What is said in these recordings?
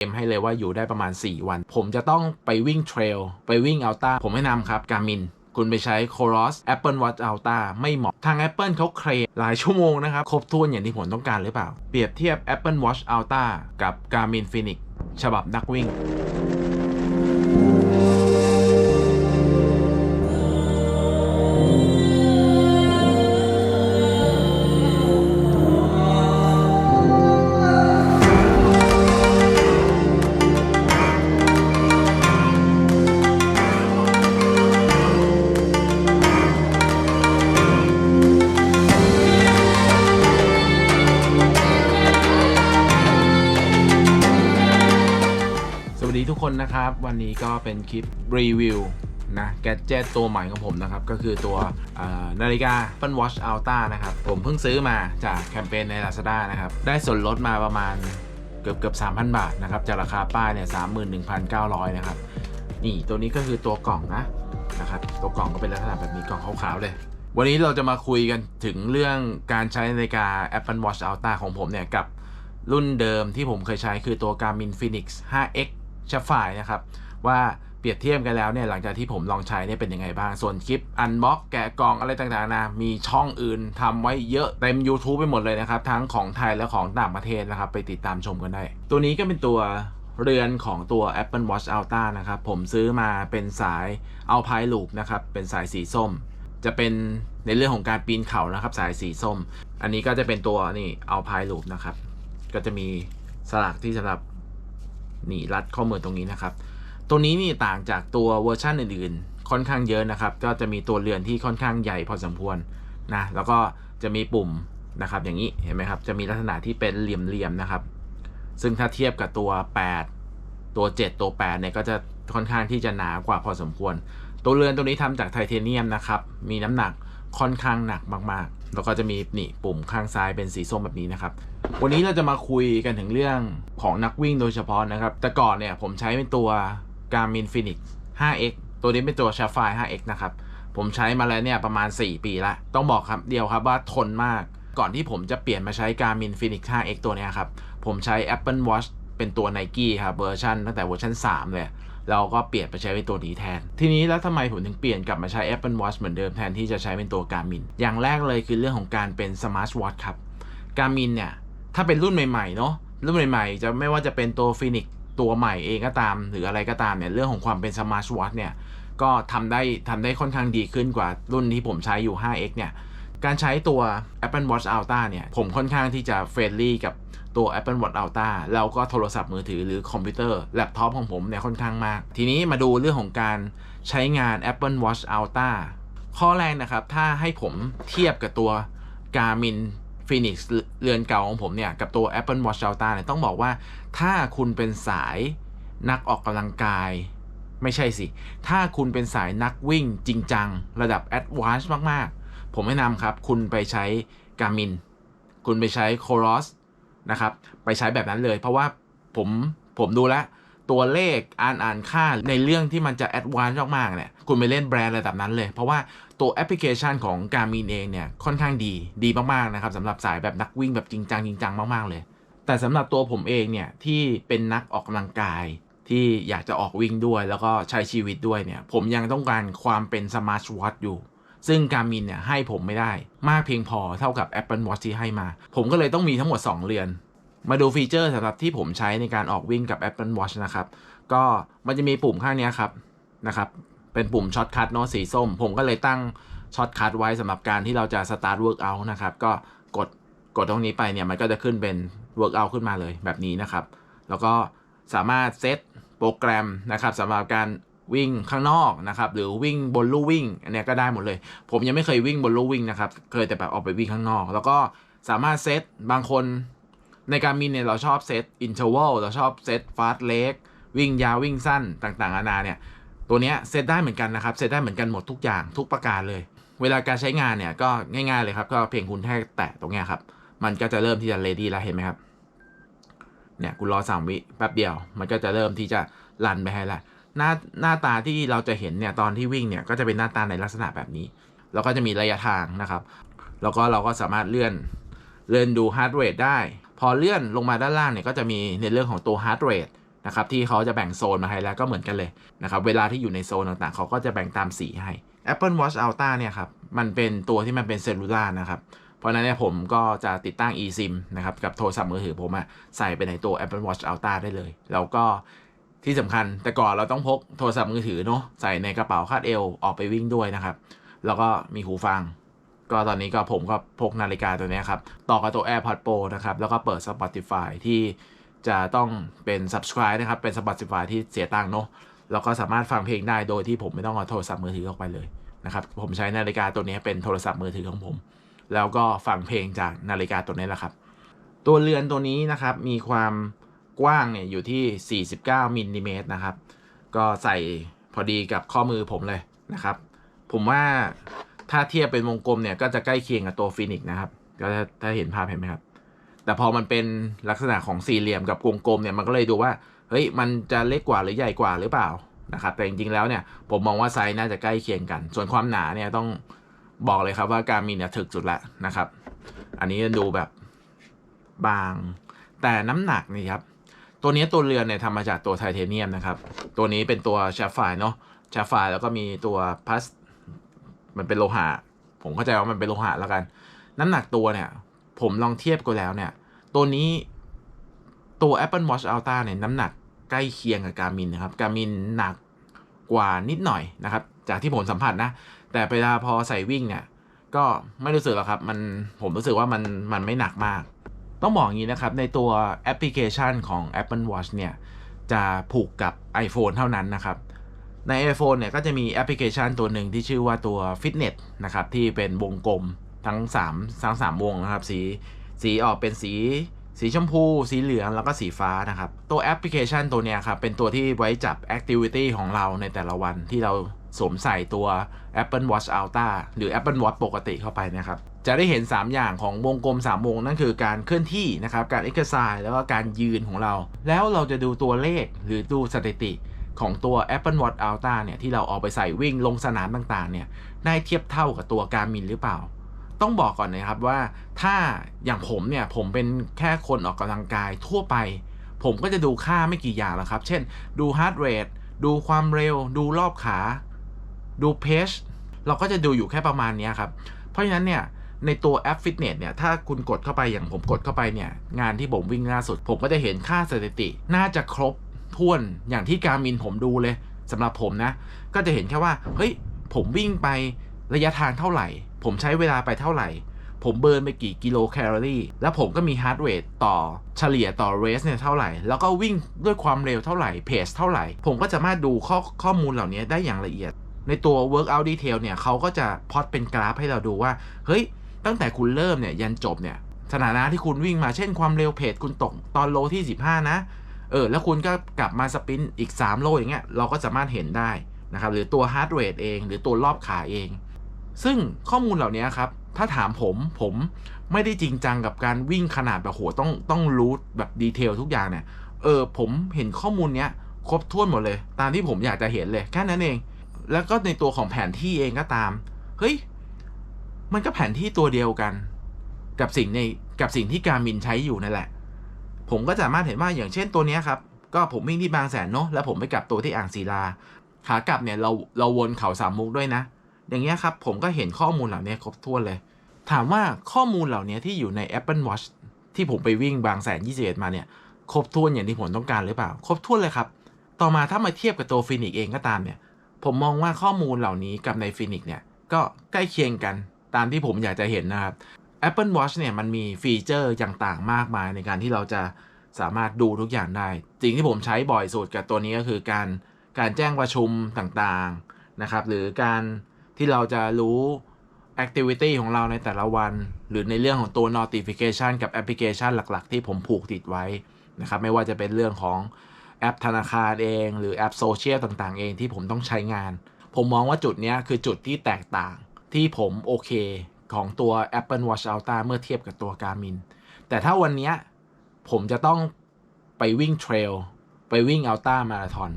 เมให้เลยว่าอยู่ได้ประมาณ 4 วัน ผมจะต้องไปวิ่งเทรลไปวิ่งอัลต้าผมแนะนำครับการมินคุณไปใช้ c o r o s Apple Watch Ultra ไม่เหมาะ ทาง Apple เขาเคลมหลายชั่วโมงนะครับ ครบถ้วนอย่างที่ผมต้องการหรือเปล่า เปรียบเทียบ Apple Watch Ultra กับ Garmin Fenix ฉบับนักวิ่ง คนนะครับ วันนี้ก็เป็นคลิปรีวิวนะแกดเจิตตัวใหม่ของผมนะครับ ก็คือตัวนาฬิกา Apple Watch Ultra นะครับ ผมเพิ่งซื้อมาจากแคมเปญใน Lazada นะครับ ได้ส่วนลดมาประมาณเกือบเกือบ3,000 บาทนะครับ จากราคาป้ายเนี่ย31,900 นะครับ นี่ตัวนี้ก็คือตัวกล่องนะนะครับ ตัวกล่องก็เป็นลักษณะแบบนี้กล่องขาวๆเลย วันนี้เราจะมาคุยกันถึงเรื่องการใช้นาฬิกา Apple Watch Ultra ของผมเนี่ยกับรุ่นเดิมที่ผมเคยใช้คือตัว Garmin Phoenix 5X ช h ฟายนะครับว่าเปรียบเทียบกันแล้วเนี่ยหลังจากที่ผมลองใช้เนี่ยเป็นยังไงบ้าง ส่วนคลิปอันบ็อกแกะกล่องอะไรต่างๆนะมีช่องอื่นทำไว้เยอะเต็ม YouTube ไปหมดเลยนะครับ ทั้งของไทยและของต่างประเทศนะครับ ไปติดตามชมกันได้ ตัวนี้ก็เป็นตัวเรือนของตัว Apple Watch Ultra นะครับ ผมซื้อมาเป็นสาย Alpine Loop นะครับ เป็นสายสีส้ม จะเป็นในเรื่องของการปีนเขานะครับ สายสีส้ม อันนี้ก็จะเป็นตัวนี่ Alpine Loop นะครับ ก็จะมีสลักที่สำหรับ นี่รัดข้อมือตรงนี้นะครับ ตัวนี้นี่ต่างจากตัวเวอร์ชันอื่นๆ ค่อนข้างเยอะนะครับ ก็จะมีตัวเรือนที่ค่อนข้างใหญ่พอสมควรนะ แล้วก็จะมีปุ่มนะครับอย่างนี้เห็นไหมครับ จะมีลักษณะที่เป็นเหลี่ยมๆนะครับ ซึ่งถ้าเทียบกับตัว 8 ตัว 7 ตัว 8 เนี่ยก็จะค่อนข้างที่จะหนากว่าพอสมควร ตัวเรือนตัวนี้ทำจากไทเทเนียมนะครับ มีน้ำหนักค่อนข้างหนักมากๆ แล้วก็จะมีนี่ปุ่มข้างซ้ายเป็นสีส้มแบบนี้นะครับ วันนี้เราจะมาคุยกันถึงเรื่องของนักวิ่งโดยเฉพาะนะครับ แต่ก่อนเนี่ยผมใช้เป็นตัว Garmin Phoenix 5X ตัวนี้เป็นตัว s h a f i 5X นะครับ ผมใช้มาแล้วเนี่ยประมาณ 4 ปีละต้องบอกครับเดียวครับว่าทนมาก ก่อนที่ผมจะเปลี่ยนมาใช้ Garmin Phoenix 5X ตัวนี้ครับ ผมใช้ Apple Watch เป็นตัว Nike ครับเวอร์ชันตั้งแต่เวอร์ชัน3เลย เราก็เปลี่ยนไปใช้เป็นตัวนี้แทน ทีนี้แล้วทำไมผมถึงเปลี่ยนกลับมาใช้ Apple Watch เหมือนเดิมแทนที่จะใช้เป็นตัว Garmin อย่างแรกเลยคือเรื่องของการเป็น Smart Watch ครับ Garmin เนี่ยถ้าเป็นรุ่นใหม่ๆเนาะรุ่นใหม่ๆ จะไม่ว่าจะเป็นตัว Phoenix ตัวใหม่เองก็ตาม หรืออะไรก็ตามเนี่ยเรื่องของความเป็น Smart Watch เนี่ยก็ทำได้ทำได้ค่อนข้างดีขึ้นกว่ารุ่นที่ผมใช้อยู่ 5X เนี่ย การใช้ตัว Apple Watch Ultra เนี่ย ผมค่อนข้างที่จะเฟรนลี่กับตัว Apple Watch Ultra แล้วก็โทรศัพท์มือถือหรือคอมพิวเตอร์แล็ปท็อปของผมเนี่ยค่อนข้างมาก ทีนี้มาดูเรื่องของการใช้งาน Apple Watch Ultra ข้อแรกนะครับ ถ้าให้ผมเทียบกับตัว Garmin Phoenix เรือนเก่าของผมเนี่ย กับตัว Apple Watch Ultra เนี่ยต้องบอกว่าถ้าคุณเป็นสายนักออกกำลังกาย ไม่ใช่สิ ถ้าคุณเป็นสายนักวิ่งจริงจัง ระดับ Advanced มากๆ ผมแนะนำครับ คุณไปใช้ Garmin คุณไปใช้ c o r o s นะครับ ไปใช้แบบนั้นเลย เพราะว่าผมผมดูแล้วตัวเลขอ่านอ่านค่าในเรื่องที่มันจะ Advanced มากๆเนี่ยคุณไปเล่นแบรนด์ระดับนั้นเลย เพราะว่าตัวแอปพลิเคชันของ Garmin เองเนี่ยค่อนข้างดีดีมากๆนะครับสำหรับสายแบบนักวิ่งแบบจริงจังจริงจังมากๆเลย แต่สำหรับตัวผมเองเนี่ยที่เป็นนักออกกำลังกายที่อยากจะออกวิ่งด้วยแล้วก็ใช้ชีวิตด้วยเนี่ยผมยังต้องการความเป็นสมาร์ทวอทอยู่ ซึ่ง Garmin เนี่ยให้ผมไม่ได้มากเพียงพอเท่ากับ Apple Watch ที่ให้มา ผมก็เลยต้องมีทั้งหมด 2 เรือน มาดูฟีเจอร์สำหรับที่ผมใช้ในการออกวิ่งกับ Apple Watch นะครับ ก็มันจะมีปุ่มข้างนี้ครับนะครับ เป็นปุ่มช็อตคัทเนาะสีส้ม ผมก็เลยตั้งช็อตคัทไว้สำหรับการที่เราจะ start workout นะครับก็กดกดตรงนี้ไปเนี่ยมันก็จะขึ้นเป็น workout ขึ้นมาเลยแบบนี้นะครับ แล้วก็สามารถเซตโปรแกรมนะครับสำหรับการ วิ่งข้างนอกนะครับหรือวิ่งบนลู่วิ่งอันนี้ก็ได้หมดเลย ผมยังไม่เคยวิ่งบนลู่วิ่งนะครับเคยแต่แบบออกไปวิ่งข้างนอก แล้วก็สามารถเซตบางคนในการมินเนี่ยเราชอบเซตอินเทอร์วัลเราชอบเซตฟาสต์เลกวิ่งยาววิ่งสั้นต่างๆนานาเนี่ยตัวเนี้ยเซตได้เหมือนกันนะครับเซตได้เหมือนกันหมดทุกอย่างทุกประการเลย เวลาการใช้งานเนี่ยก็ง่ายๆเลยครับก็เพียงคุณแค่แตะตรงเนี้ยครับมันก็จะเริ่มที่จะเลดี้แล้วเห็นไหมครับเนี่ยคุณรอสามวิแป๊บเดียว มันก็จะเริ่มที่จะรันไปให้ละ หน้าหน้าตาที่เราจะเห็นเนี่ยตอนที่วิ่งเนี่ยก็จะเป็นหน้าตาในลักษณะแบบนี้ แล้วก็จะมีระยะทางนะครับ แล้วก็เราก็สามารถเลื่อนเลื่อนดูฮาร์ดเรทได้ พอเลื่อนลงมาด้านล่างเนี่ยก็จะมีในเรื่องของตัวฮาร์ดเรทนะครับที่เขาจะแบ่งโซนมาให้แล้วก็เหมือนกันเลยนะครับเวลาที่อยู่ในโซนต่างๆ เขาก็จะแบ่งตามสีให้ Apple Watch Ultra เนี่ยครับมันเป็นตัวที่มันเป็นเซลลูล่านะครับเพราะฉะนั้นเนี่ยผมก็จะติดตั้ง eSIM นะครับกับโทรศัพท์มือถือผมอะใส่ไปในตัว Apple Watch Ultra ได้เลย แล้วก็ ที่สำคัญแต่ก่อนเราต้องพกโทรศัพท์มือถือเนาะใส่ในกระเป๋าคาดเอวออกไปวิ่งด้วยนะครับ แล้วก็มีหูฟัง ก็ตอนนี้ก็ผมก็พกนาฬิกาตัวนี้ครับ ต่อกับตัว AirPods Pro นะครับ แล้วก็เปิด Spotify ที่จะต้องเป็น subscribe นะครับ เป็น Spotify ที่เสียตังค์เนาะแล้วก็สามารถฟังเพลงได้โดยที่ผมไม่ต้องเอาโทรศัพท์มือถือออกไปเลยนะครับ ผมใช้นาฬิกาตัวนี้เป็นโทรศัพท์มือถือของผม แล้วก็ฟังเพลงจากนาฬิกาตัวนี้แหละครับ ตัวเรือนตัวนี้นะครับมีความ กว้างเนี่ยอยู่ที่ 49มิลลิเมตรนะครับ ก็ใส่พอดีกับข้อมือผมเลยนะครับ ผมว่าถ้าเทียบเป็นวงกลมเนี่ยก็จะใกล้เคียงกับตัวฟินิกนะครับ ก็ถ้าเห็นภาพเห็นไหมครับ แต่พอมันเป็นลักษณะของสี่เหลี่ยมกับวงกลมเนี่ยมันก็เลยดูว่า เฮ้ยมันจะเล็กกว่าหรือใหญ่กว่าหรือเปล่านะครับ แต่จริงๆแล้วเนี่ยผมมองว่าไซส์น่าจะใกล้เคียงกัน ส่วนความหนาเนี่ยต้องบอกเลยครับว่าการมินเนี่ยถึกสุดละนะครับ อันนี้ดูแบบบาง แต่น้ำหนักนี่ครับ ตัวนี้ตัวเรือนเนี่ยทำมาจากตัวไทเทเนียมนะครับ ตัวนี้เป็นตัวแชฟไฟเนาะแชฟไฟแล้วก็มีตัวพลาสมันเป็นโลหะ ผมเข้าใจว่ามันเป็นโลหะแล้วกัน น้ำหนักตัวเนี่ย ผมลองเทียบกันแล้วเนี่ย ตัวนี้ตัว Apple Watch Ultra เนี่ยน้ำหนักใกล้เคียงกับการมินนะครับการมินหนักกว่านิดหน่อยนะครับ จากที่ผมสัมผัสนะ แต่เวลาพอใส่วิ่งเนี่ย ก็ไม่รู้สึกหรอกครับ มันผมรู้สึกว่ามันมันไม่หนักมาก ต้องบอกอย่างนี้นะครับ ในตัวแอปพลิเคชันของ Apple Watch เนี่ย จะผูกกับ iPhone เท่านั้นนะครับ ใน iPhone เนี่ยก็จะมีแอปพลิเคชันตัวหนึ่งที่ชื่อว่าตัว Fitness นะครับ ที่เป็นวงกลมทั้ง 3 ทั้ง 3 วงนะครับ สีสีออกเป็นสี สีชมพู สีเหลืองแล้วก็สีฟ้านะครับ ตัวแอปพลิเคชันตัวเนี้ยครับ เป็นตัวที่ไว้จับ Activity ของเราในแต่ละวันที่เรา สวมใส่ตัว Apple Watch Ultra หรือ Apple Watch ปกติเข้าไปนะครับ จะได้เห็น 3 อย่างของวงกลม 3 วง นั่นคือการเคลื่อนที่นะครับ การ exercise แล้วก็การยืนของเรา แล้วเราจะดูตัวเลขหรือดูสถิติของตัว Apple Watch Ultra เนี่ย ที่เราเอาไปใส่วิ่งลงสนามต่างๆ เนี่ย ได้เทียบเท่ากับตัวการมินหรือเปล่า ต้องบอกก่อนนะครับว่าถ้าอย่างผมเนี่ย ผมเป็นแค่คนออกกำลังกายทั่วไป ผมก็จะดูค่าไม่กี่อย่างล้วครับ เช่น ดู heart rate ดูความเร็ว ดูรอบขา ดูเพจเราก็จะดูอยู่แค่ประมาณนี้ครับ เพราะฉะนั้นเนี่ยในตัวแอปฟิตเนสเนี่ย ถ้าคุณกดเข้าไปอย่างผมกดเข้าไปเนี่ย งานที่ผมวิ่งล่าสุด ผมก็จะเห็นค่าสถิติ น่าจะครบถ้วนอย่างที่การมินผมดูเลยสำหรับผมนะ ก็จะเห็นแค่ว่า เฮ้ย ผมวิ่งไประยะทางเท่าไหร่ ผมใช้เวลาไปเท่าไหร่ ผมเบิร์นไปกี่กิโลแคลอรี่ แล้วผมก็มีฮาร์ดเรทต่อเฉลี่ยต่อเรสเนี่ยเท่าไหร่ แล้วก็วิ่งด้วยความเร็วเท่าไหร่เพจเท่าไหร่ ผมก็จะมาดูข้อข้อมูลเหล่านี้ได้อย่างละเอียด ในตัว workout detail เนี่ยเขาก็จะพอดเป็นกราฟให้เราดูว่า เฮ้ย ตั้งแต่คุณเริ่มเนี่ยยันจบเนี่ยสถานะที่คุณวิ่งมาเช่นความเร็วเพจคุณตกตอนโลที่ 15 นะ เออ แล้วคุณก็กลับมาสปินอีก 3 โลอย่างเงี้ยเราก็สามารถเห็นได้นะครับหรือตัวฮาร์ดเรทเอง หรือตัวรอบขาเอง ซึ่งข้อมูลเหล่านี้ครับ ถ้าถามผมผมไม่ได้จริงจังกับการวิ่งขนาดแบบโหต้องต้องรู้แบบดีเทลทุกอย่างเนี่ยเออผมเห็นข้อมูลเนี้ยครบถ้วนหมดเลย ตามที่ผมอยากจะเห็นเลยแค่นั้นเอง แล้วก็ในตัวของแผนที่เองก็ตาม เฮ้ย มันก็แผนที่ตัวเดียวกัน กับสิ่งในกับสิ่งที่การมินใช้อยู่นั่นแหละ ผมก็สามารถเห็นว่าอย่างเช่นตัวนี้ครับ ก็ผมวิ่งที่บางแสนเนาะแล้วผมไปกลับตัวที่อ่างศิลา ขากลับเนี่ยเราเราวนเขาสามมุกด้วยนะ อย่างเงี้ยครับ ผมก็เห็นข้อมูลเหล่านี้ครบถ้วนเลย ถามว่าข้อมูลเหล่านี้ที่อยู่ใน Apple Watch ที่ผมไปวิ่งบางแสน21มาเนี่ย ครบถ้วนอย่างที่ผมต้องการหรือเปล่า ครบถ้วนเลยครับ ต่อมาถ้ามาเทียบกับตัวฟินิกเองก็ตามเนี่ย ผมมองว่าข้อมูลเหล่านี้กับในฟินิกเนี่ยก็ใกล้เคียงกันตามที่ผมอยากจะเห็นนะครับ Apple Watch เนี่ยมันมีฟีเจอร์ต่างๆมากมายในการที่เราจะสามารถดูทุกอย่างได้ สิ่งที่ผมใช้บ่อยสุดกับตัวนี้ก็คือการการแจ้งประชุมต่างๆนะครับ หรือการที่เราจะรู้ Activity ของเราในแต่ละวัน หรือในเรื่องของตัว Notification กับแอปพลิเคชันหลักๆ ที่ผมผูกติดไว้นะครับ ไม่ว่าจะเป็นเรื่องของ แอปธนาคารเอง หรือแอปโซเชียลต่างๆ เองที่ผมต้องใช้งาน ผมมองว่าจุดนี้คือจุดที่แตกต่างที่ผมโอเคของตัว Apple Watch Ultra เมื่อเทียบกับตัว Garmin แต่ถ้าวันนี้ผมจะต้องไปวิ่งเทรลไปวิ่ง Ultra Marathon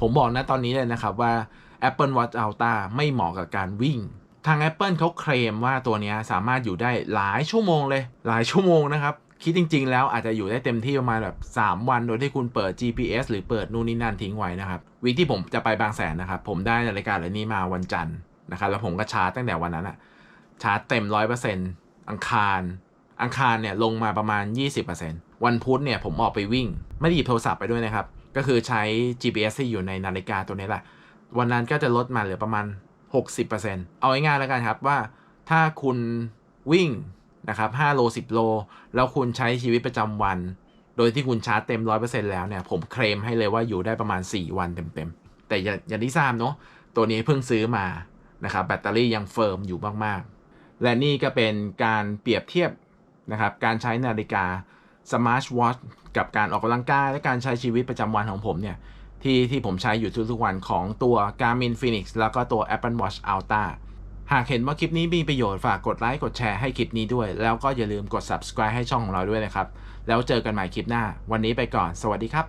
ผมบอกนะตอนนี้เลยนะครับว่า Apple Watch Ultra ไม่เหมาะกับการวิ่ง ทาง Apple เขาเคลมว่าตัวนี้สามารถอยู่ได้หลายชั่วโมงเลย หลายชั่วโมงนะครับ คิดจริง ๆ แล้วอาจจะอยู่ได้เต็มที่ประมาณแบบ 3 วันโดยที่คุณเปิด GPS หรือเปิดนู่นนี่นั่นทิ้งไว้นะครับวีคที่ผมจะไปบางแสนนะครับผมได้นาฬิกาเหล่านี้มาวันจันทร์นะครับแล้วผมก็ชาร์จตั้งแต่วันนั้นอะชาร์จเต็ม100%อังคาร อังคารเนี่ยลงมาประมาณ 20%วันพุธเนี่ยผมออกไปวิ่ง ไม่ได้หยิบโทรศัพท์ไปด้วยนะครับก็คือใช้ GPS ที่อยู่ในนาฬิกาตัวนี้แหละวันนั้นก็จะลดมาเหลือประมาณ 60%เอาง่ายๆแล้วกันครับว่าถ้าคุณวิ่ง นะครับ5โล 10 โล แล้วคุณใช้ชีวิตประจำวัน โดยที่คุณชาร์จเต็ม 100%แล้วเนี่ย ผมเคลมให้เลยว่าอยู่ได้ประมาณ 4 วันเต็มๆ แต่อย่าอย่างที่ทราบเนาะตัวนี้เพิ่งซื้อมานะครับแบตเตอรี่ยังเฟิร์มอยู่มากๆ และนี่ก็เป็นการเปรียบเทียบนะครับการใช้นาฬิกา Smart Watch กับการออกกำลังกายและการใช้ชีวิตประจำวันของผมเนี่ยที่ที่ผมใช้อยู่ทุกๆวันของตัว Garmin Phoenix แล้วก็ตัว Apple Watch Ultra หากเห็นว่าคลิปนี้มีประโยชน์ฝากกดไลค์กดแชร์ให้คลิปนี้ด้วย แล้วก็อย่าลืมกด subscribe ให้ช่องของเราด้วยนะครับ แล้วเจอกันใหม่คลิปหน้า วันนี้ไปก่อน สวัสดีครับ